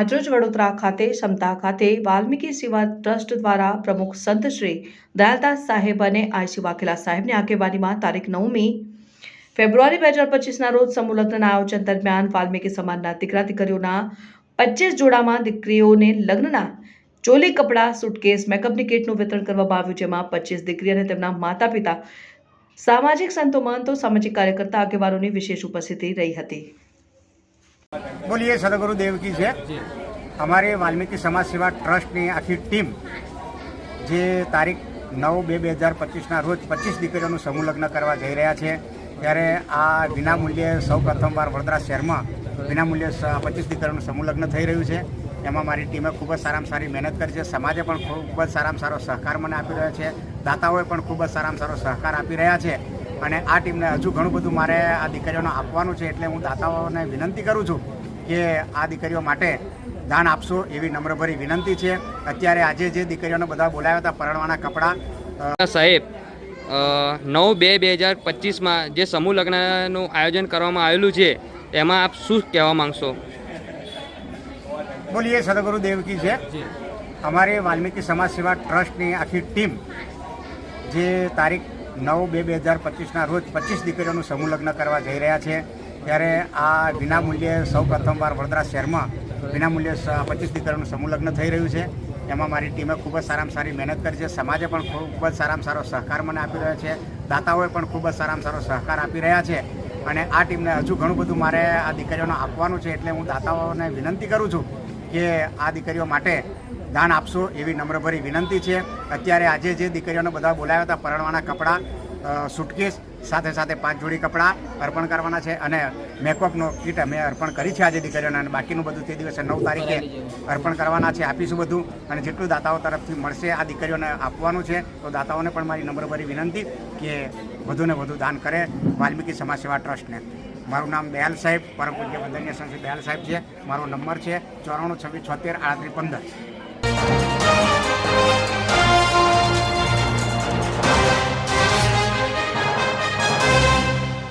આજરોજ વડોદરા ખાતે ક્ષમતા ખાતે વાલ્મીકી સેવા ટ્રસ્ટ દ્વારા પ્રમુખ સંત શ્રી દયાલદાસ સાહેબ અને આયસી વાઘેલા સાહેબની આગેવાનીમાં તારીખ નવમી ફેબ્રુઆરી બે હજાર પચીસના રોજ સમૂહલગ્નના આયોજન દરમિયાન વાલ્મીકી સમાજના દીકરા દીકરીઓના પચીસ જોડામાં દીકરીઓને લગ્નના ચોલી કપડાં, સુટકેસ, મેકઅપની કીટનું વિતરણ કરવામાં આવ્યું, જેમાં પચીસ દીકરી અને તેમના માતા પિતા સામાજિક સંતો મહંતો સામાજિક કાર્યકર્તા આગેવાનોની વિશેષ ઉપસ્થિતિ રહી હતી. બોલીએ સદગુરુ દેવકી છે અમારી વાલ્મીકી સમાજ સેવા ટ્રસ્ટની આખી ટીમ જે તારીખ નવ બે બે હજાર પચીસના રોજ પચીસ દીકરીઓનું સમૂહ લગ્ન કરવા જઈ રહ્યા છે. ત્યારે આ વિનામૂલ્યે સૌ પ્રથમવાર વડોદરા શહેરમાં વિનામૂલ્યે પચીસ દીકરીઓનું સમૂહ લગ્ન થઈ રહ્યું છે. એમાં મારી ટીમે ખૂબ જ સારામાં સારી મહેનત કરી છે. સમાજે પણ ખૂબ જ સારામાં સારો સહકાર મને આપી રહ્યો છે. દાતાઓએ પણ ખૂબ જ સારામાં સારો સહકાર આપી રહ્યા છે. અને આ ટીમને હજુ ઘણું બધું મારે આ દીકરીઓને આપવાનું છે એટલે હું દાતાઓને વિનંતી કરું છું કે આ દીકરીઓ માટે દાન આપશો એવી નમ્રભરી વિનંતી છે. અત્યારે આજે જે દીકરીઓને બધા બોલાવ્યા હતા પરણવાના કપડાં સાહેબ નવ બે બે હજાર પચીસમાં જે સમૂહ લગ્નનું આયોજન કરવામાં આવેલું છે એમાં આપ શું કહેવા માંગશો? બોલીએ સદગુરુ દેવકી છે અમારી વાલ્મીકી સમાજ સેવા ટ્રસ્ટની આખી ટીમ જે તારીખ નવ બે બે હજાર પચીસના રોજ પચીસ દીકરીઓનું સમૂહ કરવા જઈ રહ્યા છે. ત્યારે આ વિનામૂલ્યે સૌ પ્રથમવાર વડોદરા શહેરમાં વિનામૂલ્યે પચીસ દીકરીઓનું સમૂહ થઈ રહ્યું છે. એમાં મારી ટીમે ખૂબ જ સારામાં સારી મહેનત કરી છે. સમાજે પણ ખૂબ જ સારામાં સારો સહકાર મને આપી રહ્યો છે. દાતાઓએ પણ ખૂબ જ સારામાં સારો સહકાર આપી રહ્યા છે. અને આ ટીમને હજુ ઘણું બધું મારે આ દીકરીઓને આપવાનું છે એટલે હું દાતાઓને વિનંતી કરું છું કે આ દીકરીઓ માટે દાન આપશો એવી નમ્રભરી વિનંતી છે. અત્યારે આજે જે દીકરીઓને બધા બોલાવ્યા હતા પરણવાના કપડાં સુટકેસ સાથે સાથે પાંચ જોડી કપડાં અર્પણ કરવાના છે અને મેકઅપનો કીટ અમે અર્પણ કરી છે આજે દીકરીઓને અને બાકીનું બધું તે દિવસે નવ તારીખે અર્પણ કરવાના છે. આપીશું બધું અને જેટલું દાતાઓ તરફથી મળશે આ દીકરીઓને આપવાનું છે તો દાતાઓને પણ મારી નમ્રભરી વિનંતી કે વધુને વધુ દાન કરે વાલ્મીકી સમાજ સેવા ટ્રસ્ટને. મારું નામ દયાલ સાહેબ પરમ પૂજ્ય વંદનીય સંસ્થિત દયાલ સાહેબ છે. મારો નંબર છે ચોરાણું છવ્વીસ છોતેર આડત્રીસ પંદર.